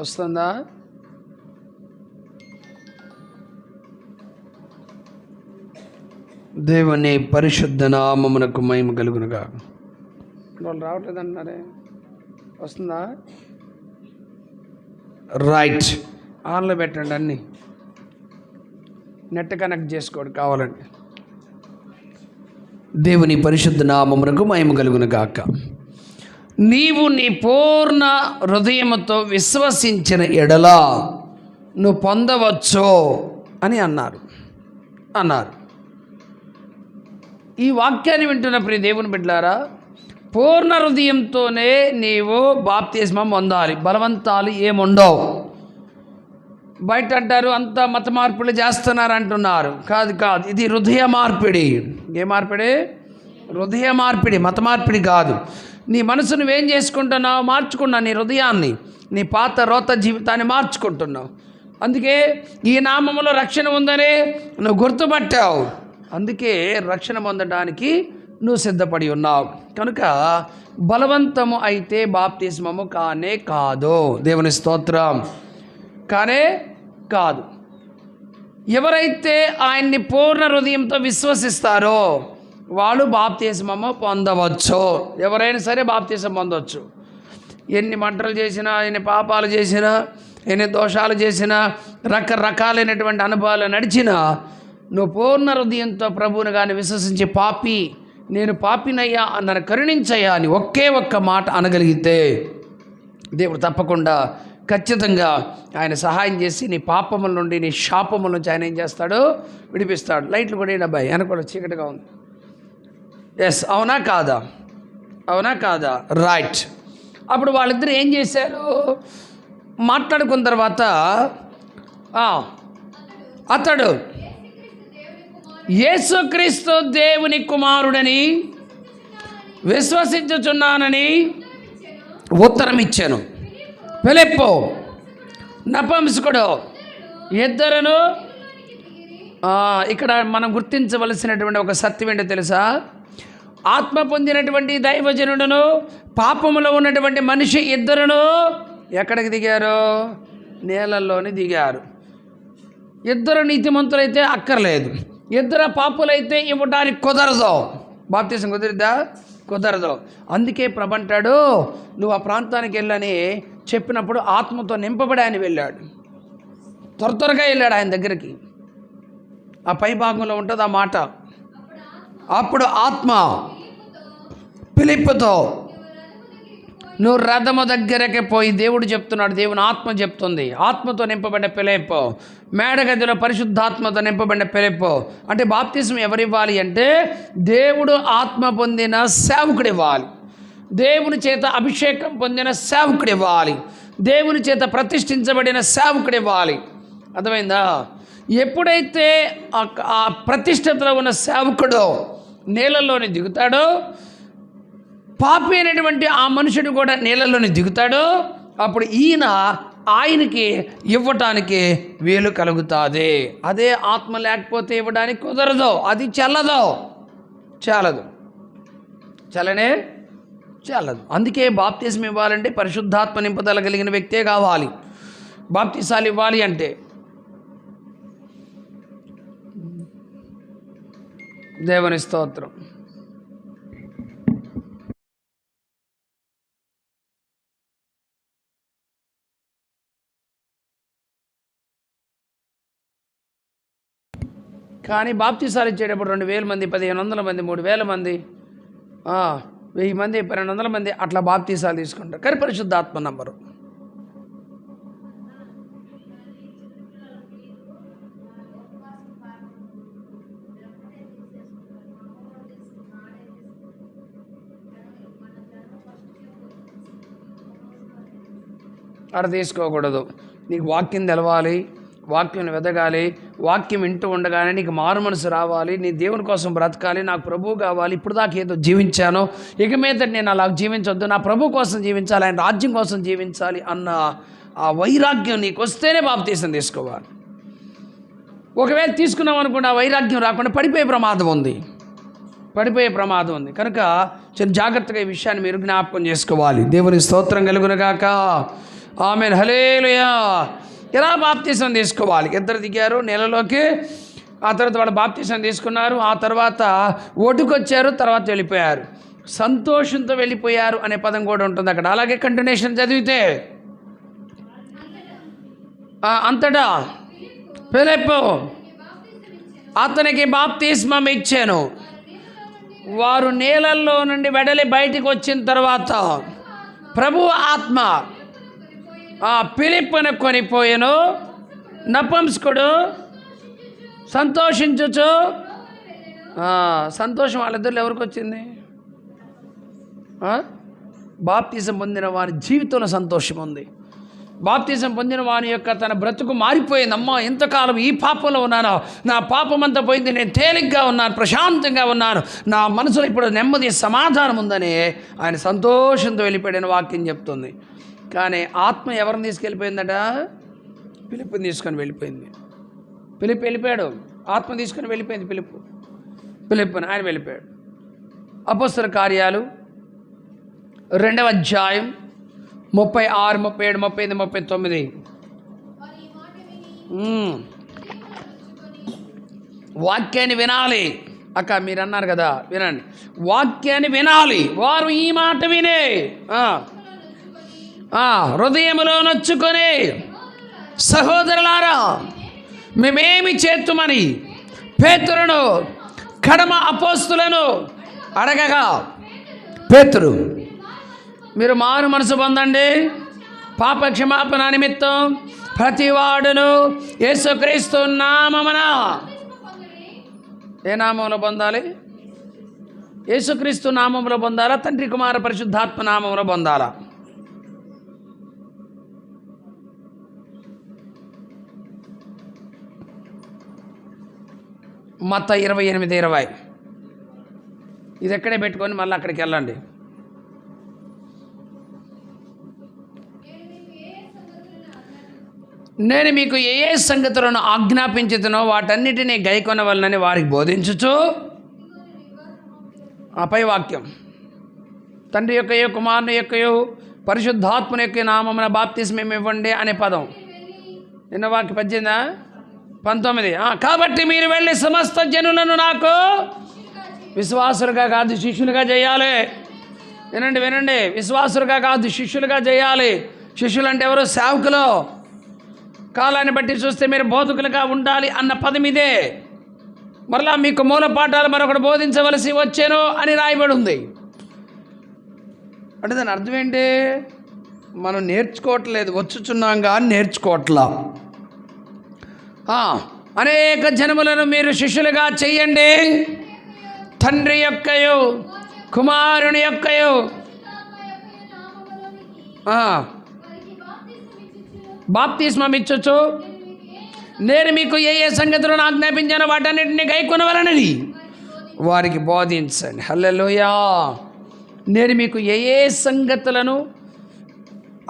వస్తుందా? దేవుని పరిశుద్ధ నామమునకు మహిమ కలుగునుగా. వాళ్ళు రావట్లేదు అంటున్నారే వస్తుందా? రైట్ ఆన్లో పెట్టండి అన్నీ. నెట్ కనెక్ట్ చేసుకోండి కావాలండి దేవుని పరిశుద్ధ నామమునకు మహిమ కలుగును గాక నీవు నీ పూర్ణ హృదయముతో విశ్వసించిన ఎడల నువ్వు పొందవచ్చు అని అన్నారు. అన్నారు. ఈ వాక్యాన్ని వింటున్న ప్రియ దేవుని బిడ్డారా పూర్ణ హృదయంతోనే నీవు బాప్తిస్మం పొందాలి. బలవంతాలు ఏముండవు. బయట అంటారు అంత మత మార్పులు చేస్తున్నారు అంటున్నారు. కాదు కాదు. ఇది హృదయ మార్పిడి ఏ మార్పిడి హృదయ మార్పిడి మత మార్పిడి కాదు. నీ మనసు నువ్వేం చేసుకుంటున్నావు? మార్చుకున్నావు నీ హృదయాన్ని. నీ పాత రోత జీవితాన్ని మార్చుకుంటున్నావు. అందుకే ఈ నామములో రక్షణ ఉందని నువ్వు గుర్తుపట్టావు. అందుకే రక్షణ పొందడానికి నువ్వు సిద్ధపడి ఉన్నావు. కనుక బలవంతము అయితే బాప్తిస్మము కానే కాదు. దేవుని స్తోత్రం. కానే కాదు. ఎవరైతే ఆయన్ని పూర్ణ హృదయంతో విశ్వసిస్తారో వాళ్ళు బాప్తీసమము పొందవచ్చు. ఎవరైనా సరే బాప్తీసం పొందవచ్చు ఎన్ని మంటలు చేసినా ఎన్ని పాపాలు చేసినా ఎన్ని దోషాలు చేసినా రకరకాలైనటువంటి అనుభవాలు నడిచినా నువ్వు పూర్ణ హృదయంతో ప్రభువుని కానీ విశ్వసించి పాపి నేను పాపినయ్యా నన్ను కరుణించయ్యా అని ఒకే ఒక్క మాట అనగలిగితే దేవుడు తప్పకుండా ఖచ్చితంగా ఆయన సహాయం చేసి నీ పాపముల నుండి నీ శాపముల నుంచి ఆయన ఏం చేస్తాడు విడిపిస్తాడు. లైట్లు కూడా ఏంటి అబ్బాయి వెనక కూడా చీకటిగా ఉంది. ఎస్ అవునా కాదా? అవునా కాదా? రైట్ అప్పుడు వాళ్ళిద్దరు ఏం చేశారు? మాట్లాడుకున్న తర్వాత అతడు యేసుక్రీస్తు దేవుని కుమారుడని విశ్వసించుచున్నానని ఉత్తరం ఇచ్చాను ఫిలిప్పు నపంసుకుడు ఇద్దరును ఇక్కడ మనం గుర్తించవలసినటువంటి ఒక సత్యం ఏంటో తెలుసా? ఆత్మ పొందినటువంటి దైవజనుడును పాపములో ఉన్నటువంటి మనిషి ఇద్దరును ఎక్కడికి దిగారు? నేలల్లోని దిగారు. ఇద్దరు నీతిమంతులైతే అక్కర్లేదు. ఇద్దరు పాపులైతే ఇవ్వడానికి కుదరదు. బాప్తీసం కుదిరిద్దా? కుదరదు. అందుకే ప్రభంటాడు నువ్వు ఆ ప్రాంతానికి వెళ్ళని చెప్పినప్పుడు ఆత్మతో నింపబడి ఆయన వెళ్ళాడు. త్వర త్వరగా వెళ్ళాడు ఆయన దగ్గరికి. ఆ పై భాగంలో ఉంటుంది ఆ మాట. అప్పుడు ఆత్మ పిలిప్పుతో నువ్వు రథము దగ్గరకి పోయి దేవుడు చెప్తున్నాడు దేవుని ఆత్మ చెప్తుంది. ఆత్మతో నింపబడిన పిలిపో మేడగదిలో పరిశుద్ధాత్మతో నింపబడిన పిలిపో అంటే బాప్తిజం ఎవరివ్వాలి అంటే దేవుడు ఆత్మ పొందిన సేవకుడు ఇవ్వాలి దేవుని చేత అభిషేకం పొందిన సేవకుడు ఇవ్వాలి దేవుని చేత ప్రతిష్ఠించబడిన సేవకుడు ఇవ్వాలి అర్థమైందా? ఎప్పుడైతే ఆ- ప్రతిష్టతలో ఉన్న సేవకుడో నీళ్ళలోని దిగుతాడో? పాపి అయినటువంటి ఆ మనుషుడు కూడా నీళ్ళలోని దిగుతాడు? అప్పుడు ఈయన ఆయనకి ఇవ్వటానికి వీలు కలుగుతుంది. అదే ఆత్మ లేకపోతే ఇవ్వడానికి కుదరదు. అది చల్లదు. చాలదు చలనే చాలదు అందుకే బాప్తిజం ఇవ్వాలంటే పరిశుద్ధాత్మ నింపుదల కలిగిన వ్యక్తే కావాలి. బాప్తిసాలు ఇవ్వాలి అంటే దేవుని స్తోత్రం. కానీ బాప్తీసాలు ఇచ్చేటప్పుడు రెండు వేల మంది పదిహేను వందల మంది మూడు వేల మంది వెయ్యి మంది పన్నెండు వందల మంది అట్లా బాప్తీసాలు తీసుకుంటారు. కానీ పరిశుద్ధాత్మ నంబరు. అక్కడ తీసుకోకూడదు నీకు వాక్యం తెలవాలి వాక్యం వెదగాలి వాక్యం వింటూ ఉండగానే నీకు మారు మనసు రావాలి నీ దేవుని కోసం బ్రతకాలి నాకు ప్రభువు కావాలి ఇప్పుడు దాకా ఏదో జీవించాను ఇక మీద నేను అలా జీవించొద్దు నా ప్రభు కోసం జీవించాలి ఆయన రాజ్యం కోసం జీవించాలి అన్న ఆ వైరాగ్యం నీకు వస్తేనే బాప్తీసం తీసుకోవాలి. ఒకవేళ తీసుకున్నాం అనుకుంటే ఆ వైరాగ్యం రాకుండా పడిపోయే ప్రమాదం ఉంది. పడిపోయే ప్రమాదం ఉంది. కనుక చాలా జాగ్రత్తగా ఈ విషయాన్ని మీరు జ్ఞాపకం చేసుకోవాలి. దేవుని స్తోత్రం కలుగునగాక ఆమె హలేలుయా ఎలా బాప్తీసం తీసుకోవాలి? ఇద్దరు దిగారు నెలలోకి. ఆ తర్వాత వాళ్ళు బాప్తీసం తీసుకున్నారు. ఆ తర్వాత ఓటుకొచ్చారు తర్వాత వెళ్ళిపోయారు. సంతోషంతో వెళ్ళిపోయారు అనే పదం కూడా ఉంటుంది అక్కడ. అలాగే కంటిన్యూషన్ చదివితే. అంతటా. పిలిప్పు అతనికి బాప్తిస్మం ఇచ్చాను. వారు నీళ్ళల్లో నుండి వెడలి బయటికి వచ్చిన తర్వాత ప్రభు ఆత్మ ఆ పిలిప్పును కొనిపోయాను. నపంసుకుడు సంతోషించుచు. సంతోషం వాళ్ళిద్దరు ఎవరికి వచ్చింది? బాప్తిజం పొందిన వారి జీవితంలో సంతోషం ఉంది. బాప్తిజం పొందిన వాని యొక్క తన బ్రతుకు మారిపోయింది అమ్మ ఇంతకాలం ఈ పాపంలో ఉన్నాను. నా పాపం అంతా పోయింది. నేను తేలిగ్గా ఉన్నాను ప్రశాంతంగా ఉన్నాను. నా మనసులో ఇప్పుడు నెమ్మది సమాధానం ఉందని ఆయన సంతోషంతో వెళ్ళిపోయాడని వాక్యం చెప్తుంది. కానీ ఆత్మ ఎవరిని తీసుకెళ్ళిపోయిందట? పిలుపుని తీసుకొని వెళ్ళిపోయింది. పిలుపు వెళ్ళిపోయాడు. ఆత్మ తీసుకొని వెళ్ళిపోయింది పిలుపు పిలుపుని ఆయన వెళ్ళిపోయాడు. అపస్తుల కార్యాలు రెండవ అధ్యాయం ముప్పై ఆరు ముప్పై ఏడు ముప్పై ఎనిమిది ముప్పై తొమ్మిది. వాక్యాన్ని వినాలి. అక్క మీరు అన్నారు కదా వినండి. వాక్యాన్ని వినాలి. వారు ఈ మాట వినే. ఆ. హృదయములో నొచ్చుకొని సహోదరులారా మేమేమి చేతుమని పేతురును కడమ అపోస్తులను అడగగా పేతురు మీరు మారు మనసు పొందండి. పాప క్షమాపణ నిమిత్తం ప్రతివాడును యేసుక్రీస్తు నామమున. ఏ నామంలో పొందాలి? యేసుక్రీస్తు నామంలో పొందాలా? తండ్రి కుమార పరిశుద్ధాత్మ నామంలో పొందాలా? మత ఇరవై ఎనిమిది ఇరవై. ఇది ఎక్కడే పెట్టుకొని మళ్ళీ అక్కడికి వెళ్ళండి. నేను మీకు ఏ ఏ సంగతులను ఆజ్ఞాపించుతునో వాటన్నిటినీ గైకొనవలనని వారికి బోధించుచు. ఆపై వాక్యం. తండ్రి యొక్కయో కుమారుని యొక్కయో పరిశుద్ధాత్మని యొక్క నామమున బాప్తిస్మం ఇవ్వండి అనే పదం. నిన్న వాక్య పద్దెనిమిదా? పంతొమ్మిది. కాబట్టి మీరు వెళ్ళి సమస్త జనులను నాకు విశ్వాసులుగా కాదు శిష్యులుగా చేయాలి. వినండి వినండి. విశ్వాసులుగా కాదు శిష్యులుగా చేయాలి. శిష్యులు అంటే ఎవరు? సేవకులు. కాలాన్ని బట్టి చూస్తే మీరు బోధకులుగా ఉండాలి అన్న పదం ఇదే మరలా మీకు మూల పాఠాలు మరొకటి బోధించవలసి వచ్చాను అని రాయబడి ఉంది. అంటే దాని అర్థం ఏంటి? మనం నేర్చుకోవట్లేదు వచ్చుచున్నాం కానీ నేర్చుకోవట్లా. అనేక జనములను మీరు శిష్యులుగా చెయ్యండి. తండ్రి యొక్కయు కుమారుని యొక్కయు. ఆ, బాప్తిస్మం ఇచ్చొచ్చు నేను మీకు ఏ ఏ సంగతులను ఆజ్ఞాపించానో వాటన్నిటిని గైకొనవలనని వారికి బోధించండి. హల్లెలుయా. నేను మీకు ఏ ఏ సంగతులను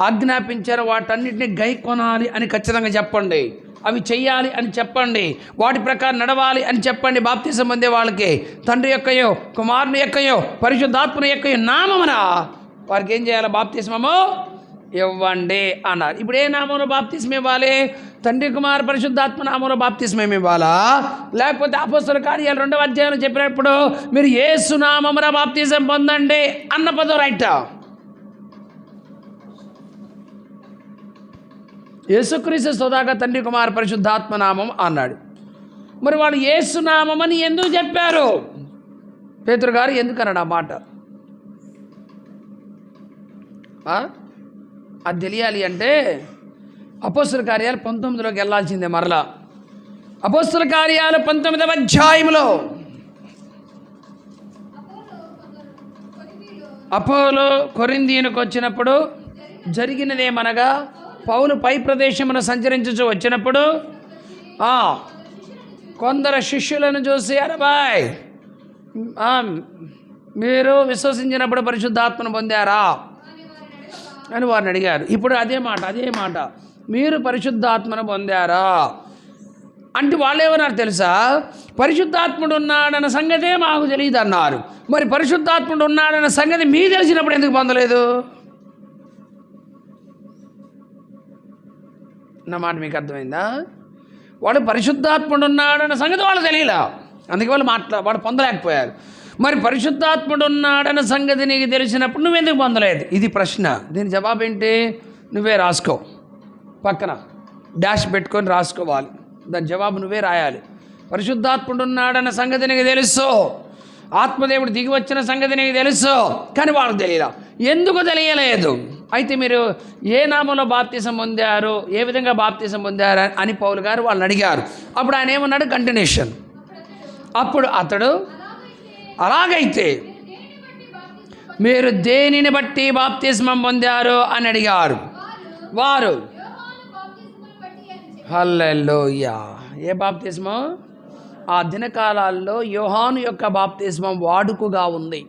ఆజ్ఞాపించారో వాటన్నిటిని గైకొనాలి అని ఖచ్చితంగా చెప్పండి. అవి చెయ్యాలి అని చెప్పండి. వాటి ప్రకారం నడవాలి అని చెప్పండి బాప్తిసం పొందే వాళ్ళకి. తండ్రి యొక్కయో కుమారుని యొక్కయో పరిశుద్ధాత్మని యొక్కయో నామమున వారికి ఏం చేయాలి? బాప్తిస్మము ఇవ్వండి అన్నారు. ఇప్పుడు ఏ నామంలో బాప్తిస్మ ఇవ్వాలి? తండ్రి కుమార్ పరిశుద్ధాత్మ నామంలో బాప్తిస్మం ఇవ్వాలా? లేకపోతే అపస్తుల కార్యాలు రెండవ అధ్యాయంలో చెప్పినప్పుడు మీరు ఏ సునామమున బాప్తిజం పొందండి అన్న పదం రైటా? యేసుక్రీస్తు సోదాగా తండ్రి కుమార్ పరిశుద్ధాత్మ నామం అన్నాడు. మరి వాళ్ళు ఏసునామం అని ఎందుకు చెప్పారు? పేతురు గారు ఎందుకు అన్నాడు ఆ మాట? అది తెలియాలి అంటే అపోస్తుల కార్యాలు పంతొమ్మిదిలోకి వెళ్ళాల్సిందే మరలా. అపోస్తుల కార్యాలు పంతొమ్మిదవ అధ్యాయంలో అపోలో కొరిందీనికి వచ్చినప్పుడు జరిగినదేమనగా పౌలు పై ప్రదేశమును సంచరించుచు వచ్చినప్పుడు కొందరు శిష్యులను చూసి అరబాయ్ మీరు విశ్వసించినప్పుడు పరిశుద్ధాత్మను పొందారా? అని వారిని అడిగారు. ఇప్పుడు అదే మాట అదే మాట మీరు పరిశుద్ధాత్మను పొందారా? అంటే వాళ్ళు ఏమన్నారు తెలుసా? పరిశుద్ధాత్ముడు ఉన్నాడన్న సంగతే మాకు తెలియదు అన్నారు మరి పరిశుద్ధాత్ముడు ఉన్నాడన్న సంగతి మీ తెలిసినప్పుడు ఎందుకు పొందలేదు? నా మాట మీకు అర్థమైందా? వాడు పరిశుద్ధాత్ముడు ఉన్నాడన్న సంగతి వాళ్ళు తెలియలా. అందుకే వాళ్ళు మాట్లా వాడు పొందలేకపోయారు. మరి పరిశుద్ధాత్ముడు ఉన్నాడన్న సంగతి నీకు తెలిసినప్పుడు నువ్వెందుకు పొందలేదు? ఇది ప్రశ్న. దీని జవాబు ఏంటి? నువ్వే రాసుకో. పక్కన డాష్ పెట్టుకొని రాసుకోవాలి. దాని జవాబు నువ్వే రాయాలి. పరిశుద్ధాత్ముడు ఉన్నాడన్న సంగతి నీకు తెలుసు. ఆత్మదేవుడు దిగి వచ్చిన సంగతి నీకు తెలుసు. కానీ వాళ్ళకి తెలియలా. ఎందుకు తెలియలేదు? అయితే మీరు ఏ నామంలో బాప్తీసం పొందారు ఏ విధంగా బాప్తీసం పొందారు అని పౌలు గారు వాళ్ళని అడిగారు. అప్పుడు ఆయన ఏమన్నాడు? కంటిన్యూషన్. అప్పుడు అతడు అలాగైతే మీరు దేనిని బట్టి బాప్తిస్మం పొందారు అని అడిగారు? వారు హల్లెల్లోయా ఏ బాప్తిస్మం? ఆ దినకాలాల్లో యోహాను యొక్క బాప్తిస్మం వాడుకగా ఉంది.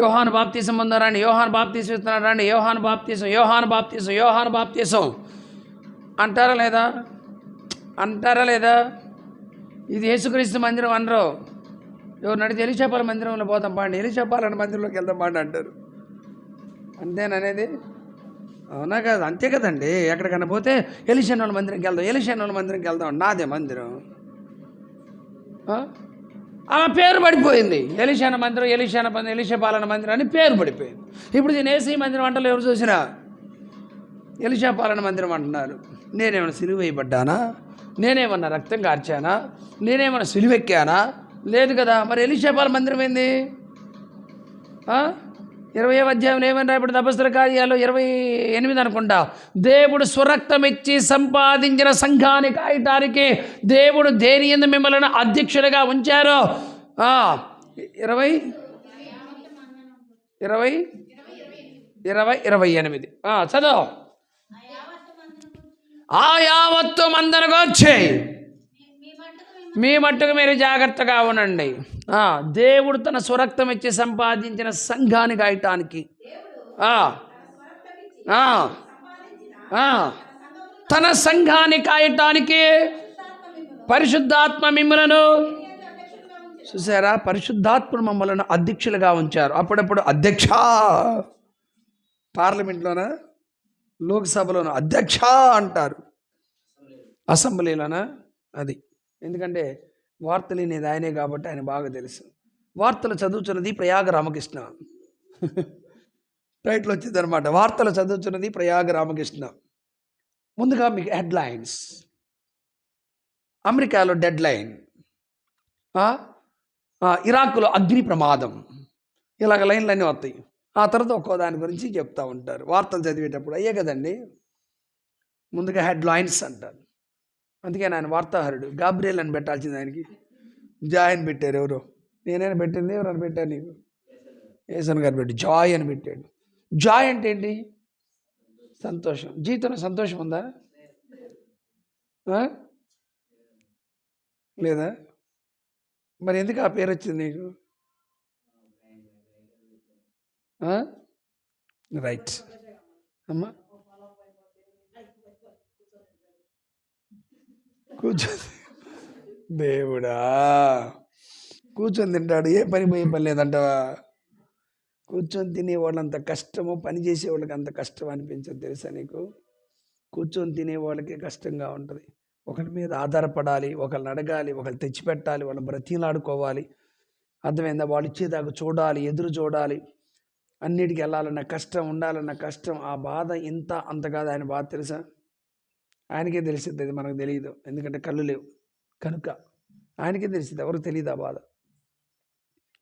యోహాను బాప్తీసం పొందారండి యోహాను బాప్తీసం ఇస్తున్నారండి యోహాను బాప్తీసం యోహాను బాప్తీసం యోహాను బాప్తీసం. అంటారా లేదా? అంటారా లేదా? ఇది యేసుక్రీస్తు మందిరం అనరు. ఎవరు నడిచి ఎలిచేపాల మందిరంలో పోతాం పాండి ఎలిచేపాలని మందిరంలోకి వెళ్దాం పాండి అంటారు. అంతేననేది అవునా కాదు అంతే కదండి. ఎక్కడికైనా పోతే ఎలిషన్ వాళ్ళ మందిరంకి వెళ్దాం ఎలిషన్ వాళ్ళ మందిరంకి వెళ్దాం నాదే మందిరం. ఆమె పేరు పడిపోయింది. ఎలిశాన మందిరం ఎలిశాన మందిరం ఎలిషపాలన మందిరం అని పేరు పడిపోయింది. ఇప్పుడు దీని ఏసీ మందిరం అంటలో ఎవరు చూసినా? ఎలిషాపాలన మందిరం అంటున్నారు. నేనేమైనా సిలువ వేయబడ్డానా? నేనేమన్నా రక్తం కార్చానా? నేనేమన్నా సిలువెక్కానా? లేదు కదా మరి ఎలిషాపాల మందిరం ఏంది? ఇరవై అధ్యాయం ఏమన్నా ఇప్పుడు తపస్సుల కార్యాలు ఇరవై ఎనిమిది అనుకుంటా. దేవుడు స్వరక్తం ఇచ్చి సంపాదించిన సంఘాన్ని కాయటానికి దేవుడు దేని ఎందు మిమ్మల్ని అధ్యక్షుడిగా ఉంచారో? ఆ, ఇరవై ఇరవై ఇరవై ఇరవై ఎనిమిది. ఆ, చదువు. ఆ యావత్తు వచ్చాయి మీ మట్టుకు మీరు జాగ్రత్తగా ఉండండి. దేవుడు తన స్వరక్తం ఇచ్చి సంపాదించిన సంఘాన్ని గాయటానికి తన సంఘాన్ని కాయటానికి పరిశుద్ధాత్మ మిమ్మలను చూసారా? పరిశుద్ధాత్మ మమ్మలను అధ్యక్షులుగా ఉంచారు. అప్పుడప్పుడు అధ్యక్ష పార్లమెంట్లోనా? లోక్సభలోన? అధ్యక్ష అంటారు. అసెంబ్లీలోనా? అది. ఎందుకంటే వార్తలు వినేది ఆయనే కాబట్టి ఆయన బాగా తెలుసు. వార్తలు చదువుతున్నది ప్రయాగ రామకృష్ణ టైటిల్ వచ్చింది అనమాట వార్తలు చదువుతున్నది ప్రయాగ రామకృష్ణ ముందుగా మీకు హెడ్లైన్స్ అమెరికాలో డెడ్ లైన్ ఇరాక్లో అగ్ని ప్రమాదం. ఇలాగ లైన్లు అన్నీ వస్తాయి. ఆ తర్వాత ఒక్కో దాని గురించి చెప్తా ఉంటారు. వార్తలు చదివేటప్పుడు. అయ్యే కదండి? ముందుగా హెడ్ లైన్స్ అంటారు. అందుకే ఆయన వార్తాహరుడు. గాబ్రియల్ అని పెట్టాల్సింది ఆయనకి. జాయ్ అని పెట్టారు ఎవరు. నేనైనా పెట్టింది ఎవరైనా పెట్టారు నీకు? ఏసన్ గారు పెట్టి జాయ్ అని పెట్టాడు. జాయ్ అంటే ఏంటి? సంతోషం. జీవితంలో సంతోషం ఉందా? లేదా? మరి ఎందుకు ఆ పేరు వచ్చింది నీకు? రైట్. అమ్మా. కూర్చొని దేవుడా కూర్చొని తింటాడు. ఏ పని పోయే పని లేదంటావా? కూర్చొని తినే వాళ్ళంత కష్టము పని చేసే వాళ్ళకి అంత కష్టం అనిపించదు తెలుసా నీకు? కూర్చొని తినే వాళ్ళకి కష్టంగా ఉంటుంది. ఒకరి మీద ఆధారపడాలి ఒకరిని అడగాలి ఒకరు తెచ్చిపెట్టాలి వాళ్ళని బ్రతిలాడుకోవాలి. అర్థమైందా? వాళ్ళు ఇచ్చేదాకా చూడాలి ఎదురు చూడాలి. అన్నిటికీ వెళ్ళాలన్న కష్టం ఉండాలన్న కష్టం ఆ బాధ ఇంత అంత కాదు. ఆయన బాధ తెలుసా? ఆయనకే తెలిసింది అది మనకు తెలియదు ఎందుకంటే కళ్ళు లేవు. కనుక ఆయనకే తెలిసింది ఎవరికి తెలియదు ఆ బాధ.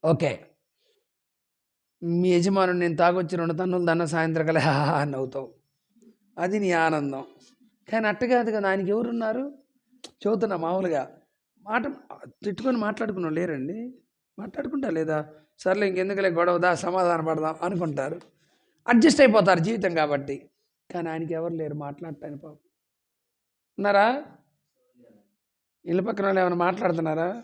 ఓకే. మీ యజమానుడు నేను తాగొచ్చి రెండు తన్నులు దన్న సాయంత్రం కల అని నవ్వుతావు. అది నీ ఆనందం. కానీ అట్ట కాదు కదా ఆయనకి ఎవరున్నారు? చదువుతున్నా మామూలుగా. మాట తిట్టుకొని మాట్లాడుకున్నాం లేరండి. మాట్లాడుకుంటా లేదా? సర్లే ఇంకెందుకులే గొడవదా సమాధాన పడదాం అనుకుంటారు. అడ్జస్ట్ అయిపోతారు జీవితం కాబట్టి. కానీ ఆయనకి ఎవరు లేరు మాట్లాడటానికి పాపం. ఉన్నారా? ఇల్లు పక్కన వాళ్ళు ఏమైనా మాట్లాడుతున్నారా?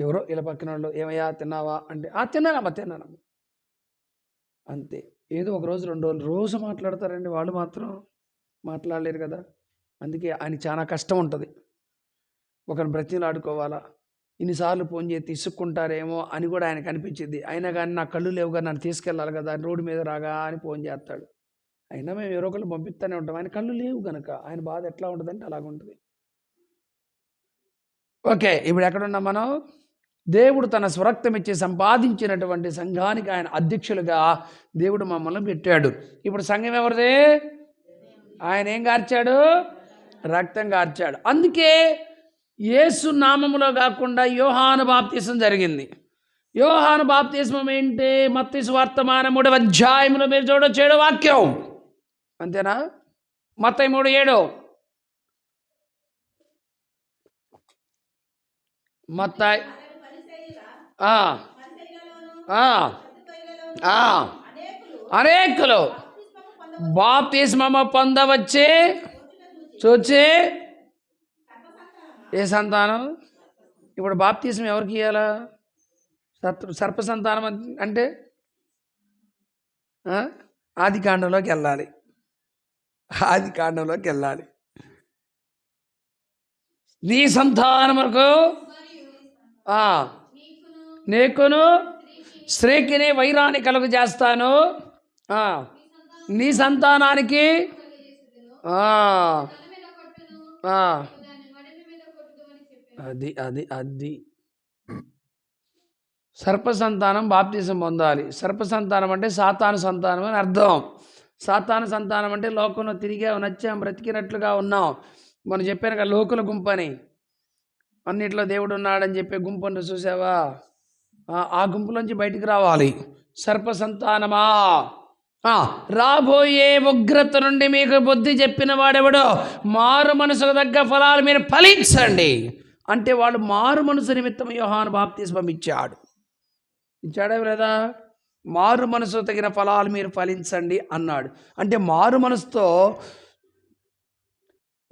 ఎవరో ఇళ్ళ పక్కన వాళ్ళు ఏమయ్యా తిన్నావా? అంటే ఆ తిన్నానమ్మా తిన్నానమ్మా. అంతే. ఏదో ఒక రోజు రెండు రోజులు రోజు మాట్లాడతారండి. వాళ్ళు మాత్రం మాట్లాడలేరు కదా. అందుకే ఆయన చాలా కష్టం ఉంటుంది. ఒకరిని బ్రతిలాడుకోవాలా ఇన్నిసార్లు ఫోన్ చేసి తీసుకుంటారేమో అని కూడా ఆయనకు అనిపించింది అయినా కానీ నా కళ్ళు లేవుగా నన్ను తీసుకెళ్ళాలి కదా రోడ్డు మీద రాగా అని ఫోన్ చేస్తాడు. అయినా మేము ఎవరో ఒకళ్ళు పంపిస్తూనే ఉంటాం. ఆయన కళ్ళు లేవు కనుక ఆయన బాధ ఎట్లా ఉంటుందంటే అలాగుంటుంది ఓకే ఇప్పుడు ఎక్కడున్నాం మనం? దేవుడు తన స్వరక్తం ఇచ్చి సంపాదించినటువంటి సంఘానికి ఆయన అధ్యక్షులుగా దేవుడు మమ్మల్ని పెట్టాడు. ఇప్పుడు సంఘం ఎవరిది? ఆయన ఏం కార్చాడు రక్తం కార్చాడు అందుకే యేసు నామములో కాకుండా యోహాను బాప్తీసం జరిగింది. యోహాను బాప్తీసం ఏంటి? మత్తి వర్తమాన మూడవ అధ్యాయములో మీరు చూడొచ్చు వాక్యం. అంతేనా? మత్తయి మూడు ఏడు. మత్తాయి. అనేకులు. బాప్తిస్మమ పొందవచ్చే? చూచి? ఏ సంతానం? ఇప్పుడు బాప్తిస్మ ఎవరికి ఇవ్వాలా సర్ప సర్ప సంతానం అంటే ఆది కాండంలోకి వెళ్ళాలి. ఆది కాండంలోకి వెళ్ళాలి. నీ సంతానములకు ఆ, నీకును స్త్రీకిని వైరాన్ని కలుగు చేస్తాను. నీ సంతానానికి అది అది అది. సర్ప సంతానం బాప్తిజం పొందాలి. సర్ప సంతానం అంటే సాతాను సంతానం అని అర్థం. సాతాను సంతానం అంటే లోకంలో తిరిగా నచ్చాం బ్రతికినట్లుగా ఉన్నాం మనం చెప్పాను కదా లోకుల గుంపని. అన్నిట్లో దేవుడు ఉన్నాడని చెప్పే గుంపును చూసావా? ఆ- గుంపులోంచి బయటికి రావాలి. సర్ప సంతానమా? రాబోయే ఉగ్రత నుండి మీకు బుద్ధి చెప్పిన వాడెవడో? మారు మనసుకు తగ్గ ఫలాలు మీరు ఫలించండి. అంటే వాడు మారు మనసు నిమిత్తం యోహాను బాప్తిస్మం ఇచ్చాడు. ఇచ్చాడా లేదా? మారు మనసు తగిన ఫలాలు మీరు ఫలించండి అన్నాడు. అంటే మారు మనసుతో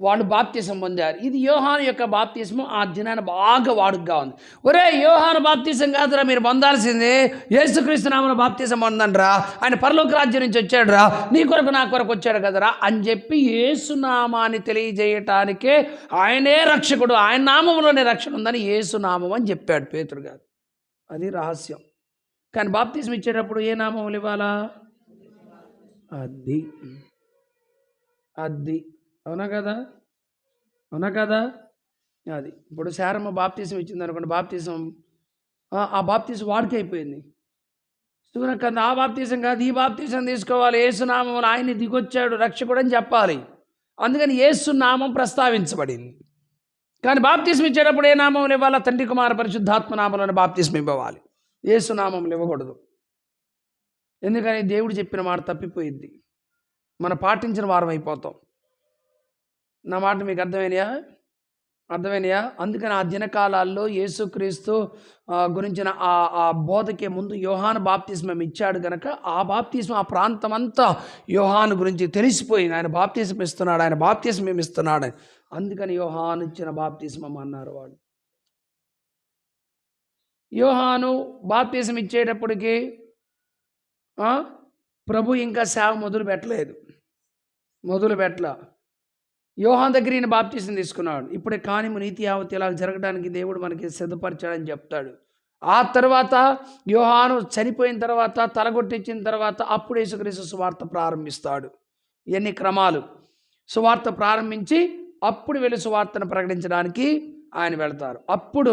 వాళ్ళు బాప్తీసం పొందారు. ఇది యోహాను యొక్క బాప్తీసము. ఆ దినాన్ని బాగా వాడుగ్గా ఉంది. ఒరే యోహాను బాప్తీసం కాదురా మీరు పొందాల్సింది యేసుక్రీస్తు నామన బాప్తీసం పొందండిరా. ఆయన పరలోక రాజ్యం నుంచి వచ్చాడురా. నీ కొరకు నా కొరకు వచ్చాడు కదరా అని చెప్పి యేసునామాన్ని తెలియజేయటానికే ఆయనే రక్షకుడు. ఆయన నామంలోనే రక్షణ ఉందని యేసునామం అని చెప్పాడు పేతుడు గారు. అది రహస్యం. కానీ బాప్తిజం ఇచ్చేటప్పుడు ఏ నామములు ఇవ్వాలా? అద్ది. అద్ది. అవునా కదా? అవునా కదా? అది. ఇప్పుడు శారమ్మ బాప్తీసం ఇచ్చింది అనుకోండి బాప్తీసం ఆ- బాప్తీసం వాడికైపోయింది అయిపోయింది. సూర్యకంద ఆ బాప్తీసం కాదు ఈ బాప్తీసం తీసుకోవాలి. ఏసునామం ఆయన దిగొచ్చాడు రక్షకుడు అని చెప్పాలి. అందుకని ఏసునామం ప్రస్తావించబడింది. కానీ బాప్తీసం ఇచ్చేటప్పుడు ఏ నామం ఇవ్వాలా? తండ్రి కుమార పరిశుద్ధాత్మ నామంలోనే బాప్తీసం ఇవ్వాలి ఏసునామం ఇవ్వకూడదు. ఎందుకని? దేవుడు చెప్పిన మాట తప్పిపోయింది మనం పాటించిన వారం అయిపోతాం. నా మాట మీకు అర్థమైనయా అర్థమైనయా అందుకని ఆ దినకాలాల్లో యేసుక్రీస్తు గురించిన ఆ ఆ బోధకే ముందు యోహాను బాప్తిస్మం ఇచ్చాడు కనుక ఆ బాప్తిస్మ ఆ ప్రాంతం అంతా యోహాను గురించి తెలిసిపోయింది. ఆయన బాప్తిస్మ ఇస్తున్నాడు ఆయన బాప్తిస్మం ఇస్తున్నాడు. అందుకని యోహాను ఇచ్చిన బాప్తిస్మం అన్నారు వాడు యోహాను బాప్తీసం ఇచ్చేటప్పటికి ప్రభు ఇంకా సేవ మొదలు పెట్టలేదు. మొదలు పెట్టల. యోహాన్ దగ్గర ఈయన బాప్తీసం తీసుకున్నాడు. ఇప్పుడే కానిము నీతి యావత్ ఇలా జరగడానికి దేవుడు మనకి సిద్ధపరిచాడని చెప్తాడు. ఆ తర్వాత యోహాను చనిపోయిన తర్వాత తలగొట్టించిన తర్వాత అప్పుడు యేసుక్రీస్తు సువార్త ప్రారంభిస్తాడు. ఎన్ని క్రమాలు? సువార్త ప్రారంభించి అప్పుడు వెళ్ళి సువార్తను ప్రకటించడానికి ఆయన వెళ్తారు. అప్పుడు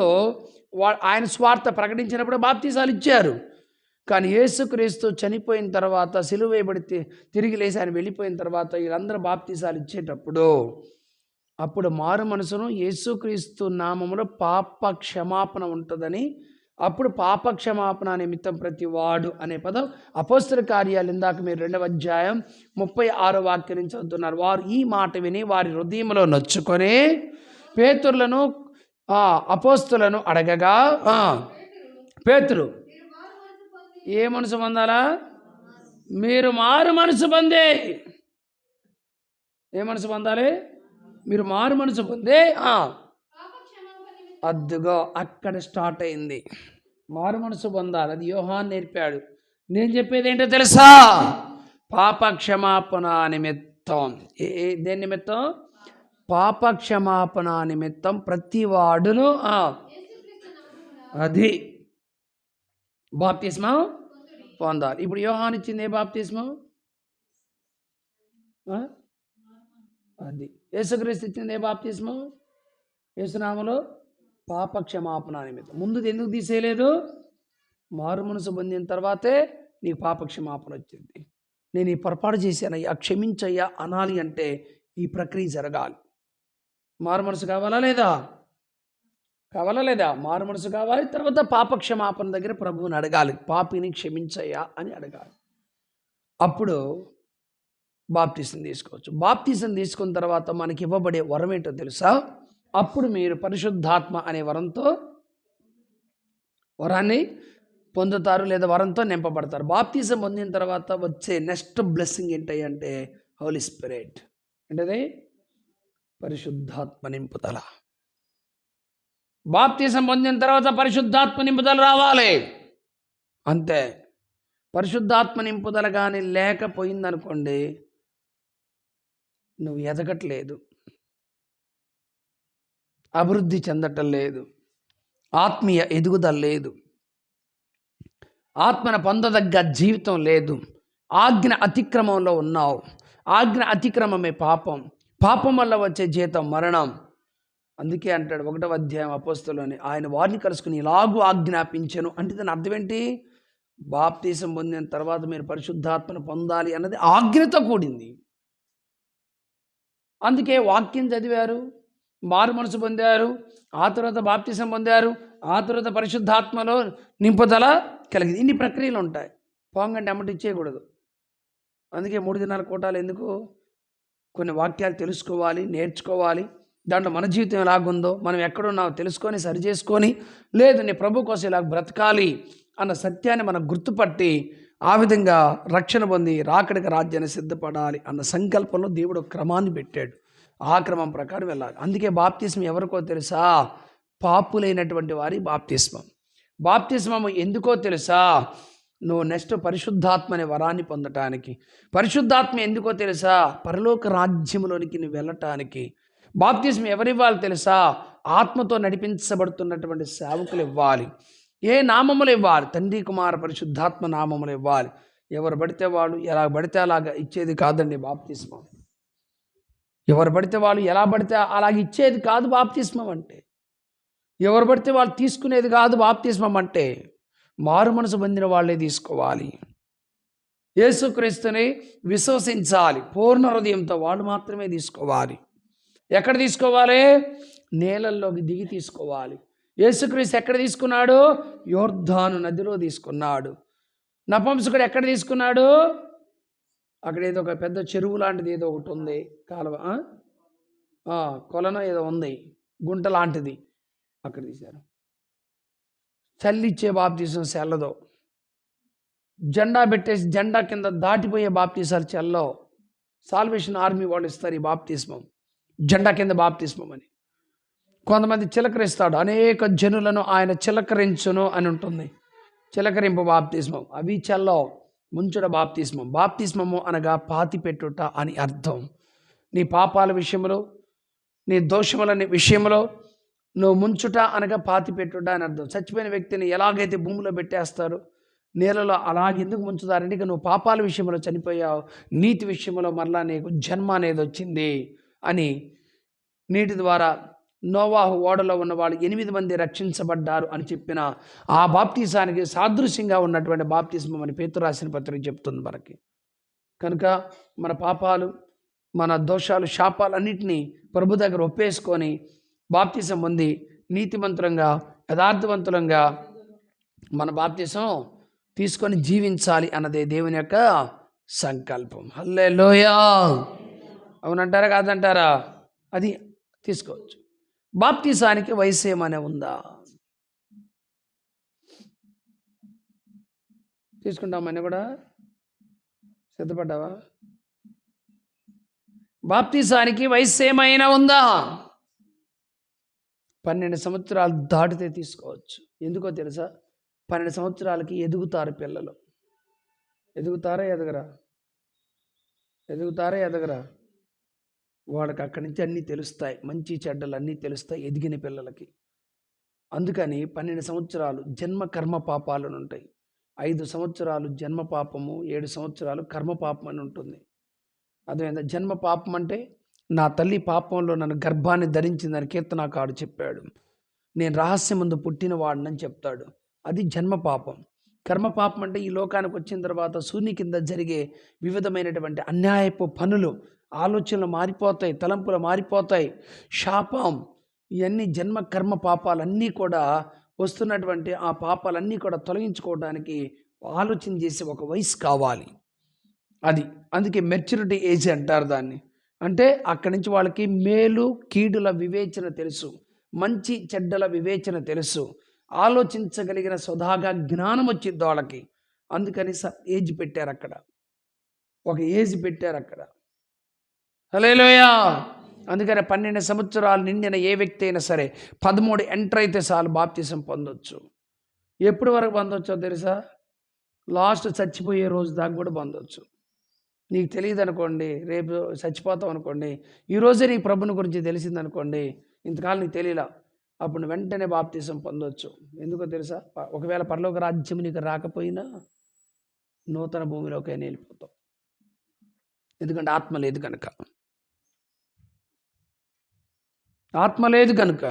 వా ఆయన స్వార్థ ప్రకటించినప్పుడు బాప్తీసాలు ఇచ్చారు. కానీ యేసుక్రీస్తు చనిపోయిన తర్వాత సిలువ తిరిగి లేచి ఆయన వెళ్ళిపోయిన తర్వాత వీళ్ళందరూ బాప్తీసాలు ఇచ్చేటప్పుడు అప్పుడు మారు మనసును యేసుక్రీస్తు నామములో పాప క్షమాపణ ఉంటుందని అప్పుడు పాప క్షమాపణ నిమిత్తం ప్రతి వాడు అనే పదం అపోస్తుల కార్యాలు ఇందాక మీరు రెండవ అధ్యాయం ముప్పై ఆరో వాక్యం నుంచి చదువుతున్నారు. వారు ఈ మాట విని వారి హృదయంలో నొచ్చుకొని పేతుర్లను అపోస్తులను అడగగా పేతురు ఏ మనసు పొందాలా? మీరు మారు మనసు పొందే. ఏ మనసు పొందాలి? మీరు మారు మనసు పొందే అద్దుగో అక్కడ స్టార్ట్ అయింది. మారు మనసు పొందాలి అది యోహాన్ నేర్పాడు. నేను చెప్పేది ఏంటో తెలుసా? పాప క్షమాపణ నిమిత్తం ఏ- దేని నిమిత్తం? పాప క్షమాపణ నిమిత్తం ప్రతి వాడును అది బాప్తిస్మం పొందాలి. ఇప్పుడు యోహాన్ ఇచ్చింది ఏ బాప్తిస్మం? అది. యేసుక్రీస్తు ఇచ్చింది ఏ బాప్తిస్మం? యేసునామలో పాప క్షమాపణ నిమిత్తం ముందు ఎందుకు తీసేయలేదు? మారు మనసు పొందిన తర్వాతే నీకు పాప క్షమాపణ వచ్చింది. నేను ఈ పొరపాటు చేశానయ్యా క్షమించయ్యా అనాలి అంటే ఈ ప్రక్రియ జరగాలి. మారు మనసు కావాలా లేదా? కావాలా లేదా? మారు మనసు కావాలి తర్వాత పాప క్షమాపణ దగ్గర ప్రభువుని అడగాలి. పాపిని క్షమించయ్యా అని అడగాలి. అప్పుడు బాప్తీసం తీసుకోవచ్చు. బాప్తీసం తీసుకున్న తర్వాత మనకి ఇవ్వబడే వరం ఏంటో తెలుసా? అప్పుడు మీరు పరిశుద్ధాత్మ అనే వరంతో వరాన్ని పొందుతారు లేదా వరంతో నింపబడతారు. బాప్తీసం పొందిన తర్వాత వచ్చే నెక్స్ట్ బ్లెస్సింగ్ ఏంటంటే హోలీ స్పిరిట్. అంటే పరిశుద్ధాత్మ నింపుదల బాప్తీసం పొందిన తర్వాత పరిశుద్ధాత్మ నింపుదల రావాలి. అంతే. పరిశుద్ధాత్మ నింపుదల కానీ లేకపోయిందనుకోండి నువ్వు ఎదగట్లేదు. అభివృద్ధి చెందటం లేదు. ఆత్మీయ ఎదుగుదల లేదు. ఆత్మను పొందదగ్గ జీవితం లేదు. ఆజ్ఞ అతిక్రమంలో ఉన్నావు. ఆజ్ఞ అతిక్రమమే పాపం. పాపం వల్ల వచ్చే జీతం మరణం. అందుకే అంటాడు ఒకటో అధ్యాయం అపోస్తులోని ఆయన వారిని కలుసుకుని ఇలాగూ ఆజ్ఞాపించను. అంటే దాని అర్థం ఏంటి? బాప్తీసం పొందిన తర్వాత మీరు పరిశుద్ధాత్మను పొందాలి అన్నది ఆజ్ఞతో కూడింది. అందుకే వాక్యం చదివారు మారు మనసు పొందారు ఆ తర్వాత బాప్తీసం పొందారు ఆ తర్వాత పరిశుద్ధాత్మలో నింపుదల కలిగింది. ఇన్ని ప్రక్రియలు ఉంటాయి. పోంగంటే అమ్మటి ఇచ్చేయకూడదు. అందుకే మూడు దినాల కోటాలు ఎందుకు? కొన్ని వాక్యాలు తెలుసుకోవాలి నేర్చుకోవాలి. దాంట్లో మన జీవితం ఎలాగుందో మనం ఎక్కడున్నావు తెలుసుకొని సరి చేసుకొని లేదు నీ ప్రభు కోసం ఇలా బ్రతకాలి అన్న సత్యాన్ని మనం గుర్తుపట్టి ఆ విధంగా రక్షణ పొంది రాకడికి రాజ్యాన్ని సిద్ధపడాలి అన్న సంకల్పంలో దేవుడు క్రమాన్ని పెట్టాడు. ఆ క్రమం ప్రకారం వెళ్ళాలి. అందుకే బాప్తిస్మం ఎవరికో తెలుసా? పాపులైనటువంటి వారి బాప్తిస్మం. బాప్తిస్మం ఎందుకో తెలుసా? నువ్వు నెక్స్ట్ పరిశుద్ధాత్మ అనే వరాన్ని పొందటానికి. పరిశుద్ధాత్మ ఎందుకో తెలుసా? పరలోక రాజ్యములోనికి నువ్వు వెళ్ళటానికి. బాప్తిజం ఎవరివ్వాలి తెలుసా? ఆత్మతో నడిపించబడుతున్నటువంటి సేవకులు ఇవ్వాలి. ఏ నామములు ఇవ్వాలి? తండ్రి కుమార పరిశుద్ధాత్మ నామములు ఇవ్వాలి. ఎవరు పడితే వాళ్ళు ఎలా పడితే అలాగ ఇచ్చేది కాదండి బాప్తిస్మం. ఎవరు పడితే వాళ్ళు ఎలా పడితే అలాగ ఇచ్చేది కాదు బాప్తిస్మం అంటే. ఎవరు పడితే వాళ్ళు తీసుకునేది కాదు బాప్తిస్మం అంటే. మారు మనసు పొందిన వాళ్ళే తీసుకోవాలి. యేసుక్రీస్తుని విశ్వసించాలి. పూర్ణ హృదయంతో వాళ్ళు మాత్రమే తీసుకోవాలి. ఎక్కడ తీసుకోవాలి? నేలల్లోకి దిగి తీసుకోవాలి. యేసుక్రీస్తు ఎక్కడ తీసుకున్నాడు? యోర్ధాను నదిలో తీసుకున్నాడు. నపంసుకుడు ఎక్కడ తీసుకున్నాడు? అక్కడ ఏదో ఒక పెద్ద చెరువు లాంటిది ఏదో ఒకటి ఉంది. కాలువ కొలను ఏదో ఉంది. గుంట లాంటిది అక్కడ తీశారు. చల్లిచ్చే బాప్తీసం చెల్లదు. జెండా పెట్టేసి జెండా కింద దాటిపోయే బాప్తీసాలు చెల్లో సాల్వేషన్ ఆర్మీ వాళ్ళు ఇస్తారు ఈ బాప్తిస్మం. జెండా కింద బాప్తిస్మం అని. కొంతమంది చిలకరిస్తాడు. అనేక జనులను ఆయన చిలకరించును అని ఉంటుంది. చిలకరింపు బాప్తిస్మం. అవి చెల్లో ముంచుడ బాప్తిస్మం. బాప్తిస్మము అనగా పాతి పెట్టుట అని అర్థం. నీ పాపాల విషయంలో నీ దోషముల విషయంలో నువ్వు ముంచుట అనగా పాతి పెట్టుట అని అర్థం. చచ్చిపోయిన వ్యక్తిని ఎలాగైతే భూమిలో పెట్టేస్తారు నీళ్ళలో అలాగే ఎందుకు ముంచుతారంటే ఇక నువ్వు పాపాల విషయంలో చనిపోయావు నీతి విషయంలో మరలా నీకు జన్మ అనేది వచ్చింది అని నీటి ద్వారా నోవాహు ఓడలో ఉన్న వాళ్ళు ఎనిమిది మంది రక్షించబడ్డారు అని చెప్పిన ఆ బాప్తీసానికి సాదృశ్యంగా ఉన్నటువంటి బాప్తీసం అని పేతు రాసిన పత్రిక చెప్తుంది మనకి. కనుక మన పాపాలు మన దోషాలు శాపాలన్నింటినీ ప్రభు దగ్గర ఒప్పేసుకొని బాప్తిసం పొంది నీతిమంతులంగా యథార్థవంతులంగా మన బాప్తిసం తీసుకొని జీవించాలి అన్నదే దేవుని యొక్క సంకల్పం. హల్లే లోయా అవునంటారా? కాదంటారా? అది తీసుకోవచ్చు. బాప్తిసానికి వయసు ఏమైనా ఉందా? తీసుకుంటామని కూడా? సిద్ధపడ్డావా? బాప్తిసానికి వయసు ఏమైనా ఉందా? పన్నెండు సంవత్సరాలు దాటితే తీసుకోవచ్చు. ఎందుకో తెలుసా? పన్నెండు సంవత్సరాలకి ఎదుగుతారు పిల్లలు. ఎదుగుతారా ఎదగరా? ఎదుగుతారా ఎదగరా? వాళ్ళకి అక్కడి నుంచి అన్నీ తెలుస్తాయి. మంచి చెడ్డలు అన్నీ తెలుస్తాయి ఎదిగిన పిల్లలకి. అందుకని పన్నెండు సంవత్సరాలు జన్మ కర్మ పాపాలు అని ఉంటాయి. ఐదు సంవత్సరాలు జన్మ పాపము ఏడు సంవత్సరాలు కర్మ పాపం అని ఉంటుంది. అదేవిధంగా జన్మ పాపం అంటే నా తల్లి పాపంలో నన్ను గర్భాన్ని ధరించిందని కీర్తనాకాడు చెప్పాడు. నేను రహస్యం ముందు పుట్టిన వాడినని చెప్తాడు. అది జన్మ పాపం. కర్మ పాపం అంటే ఈ లోకానికి వచ్చిన తర్వాత సూర్యుని కింద జరిగే వివిధమైనటువంటి అన్యాయపు పనులు ఆలోచనలు మారిపోతాయి తలంపులు మారిపోతాయి. శాపం ఇవన్నీ జన్మ కర్మ పాపాలన్నీ కూడా వస్తున్నటువంటి ఆ పాపాలన్నీ కూడా తొలగించుకోవడానికి ఆలోచన చేసే ఒక వయసు కావాలి. అది. అందుకే మెచ్యూరిటీ ఏజ్ అంటారు దాన్ని. అంటే అక్కడి నుంచి వాళ్ళకి మేలు కీడుల వివేచన తెలుసు. మంచి చెడ్డల వివేచన తెలుసు. ఆలోచించగలిగిన స్వధాగా జ్ఞానం వచ్చింది వాళ్ళకి. అందుకని స ఏజ్ పెట్టారు అక్కడ ఒక ఏజ్ పెట్టారు అక్కడ హలేలోయా అందుకని పన్నెండు సంవత్సరాలు నిండిన ఏ వ్యక్తి అయినా సరే పదమూడు ఎంటర్ అయితే చాలు బాప్తీసం పొందొచ్చు. ఎప్పటి వరకు పొందొచ్చో తెలుసా? లాస్ట్ చచ్చిపోయే రోజు దాకా కూడా పొందొచ్చు. నీకు తెలియదు అనుకోండి రేపు చచ్చిపోతాం అనుకోండి ఈరోజే నీ ప్రభుని గురించి తెలిసిందనుకోండి ఇంతకాలం నీకు తెలియలా. అప్పుడు వెంటనే బాప్తీసం పొందొచ్చు. ఎందుకో తెలుసా? ఒకవేళ పరలోక రాజ్యం నీకు రాకపోయినా నూతన భూమిలోకి వెళ్ళిపోతావు ఎందుకంటే ఆత్మ లేదు కనుక ఆత్మ లేదు కనుక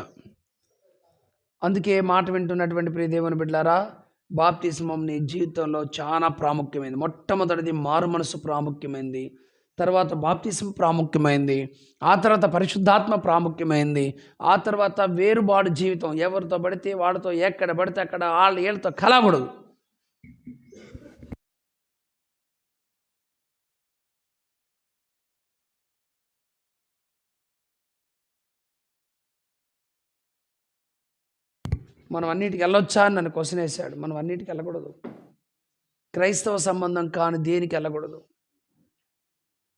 అందుకే మాట వింటున్నటువంటి ప్రియదేవుని బిడ్డారా బాప్తిస్మం నీ జీవితంలో చాలా ప్రాముఖ్యమైనది మొట్టమొదటిది మారు మనసు ప్రాముఖ్యమైంది. తర్వాత బాప్తిస్మ ప్రాముఖ్యమైంది. ఆ తర్వాత పరిశుద్ధాత్మ ప్రాముఖ్యమైంది. ఆ తర్వాత వేరుబాటు జీవితం. ఎవరితో పడితే వాడితో ఎక్కడ పడితే అక్కడ వాళ్ళ వీళ్ళతో కలగకూడదు. మనం అన్నిటికి వెళ్ళొచ్చా అని నన్ను క్వశ్చన్ వేశాడు. మనం అన్నిటికి వెళ్ళకూడదు. క్రైస్తవ సంబంధం కాని దేనికి వెళ్ళకూడదు.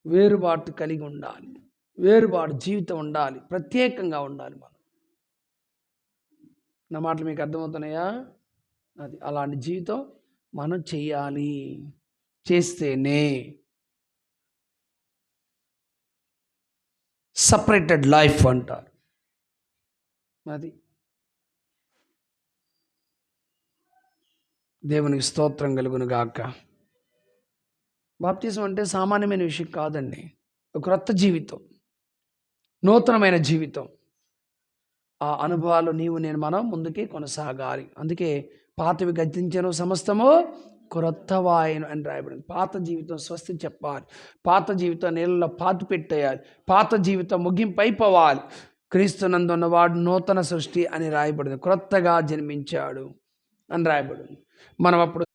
వేరుబాటు కలిగి ఉండాలి. వేరుబాటు జీవితం ఉండాలి. ప్రత్యేకంగా ఉండాలి మనం. నా మాటలు మీకు అర్థమవుతున్నాయా? అది అలాంటి జీవితం మనం చేయాలి. చేస్తేనే సపరేటెడ్ లైఫ్ అంటారు. అది దేవునికి స్తోత్రం కలుగును గాక. బాప్తిజం అంటే సామాన్యమైన విషయం కాదండి. ఒక క్రొత్త జీవితం. నూతనమైన జీవితం. ఆ అనుభవాలు నీవు నేను మనం ముందుకే కొనసాగాలి. అందుకే పాతవి గతించను సమస్తము క్రొత్త వాయను అని రాయబడింది. పాత జీవితం స్వస్తి చెప్పాలి. పాత జీవితం నీళ్ళలో పాతి పెట్టేయాలి. పాత జీవితం ముగింపు అయిపోవాలి. క్రీస్తునందున్నవాడు నూతన సృష్టి అని రాయబడింది. క్రొత్తగా జన్మించాడు. అని రాయబడింది. మనం అప్పుడు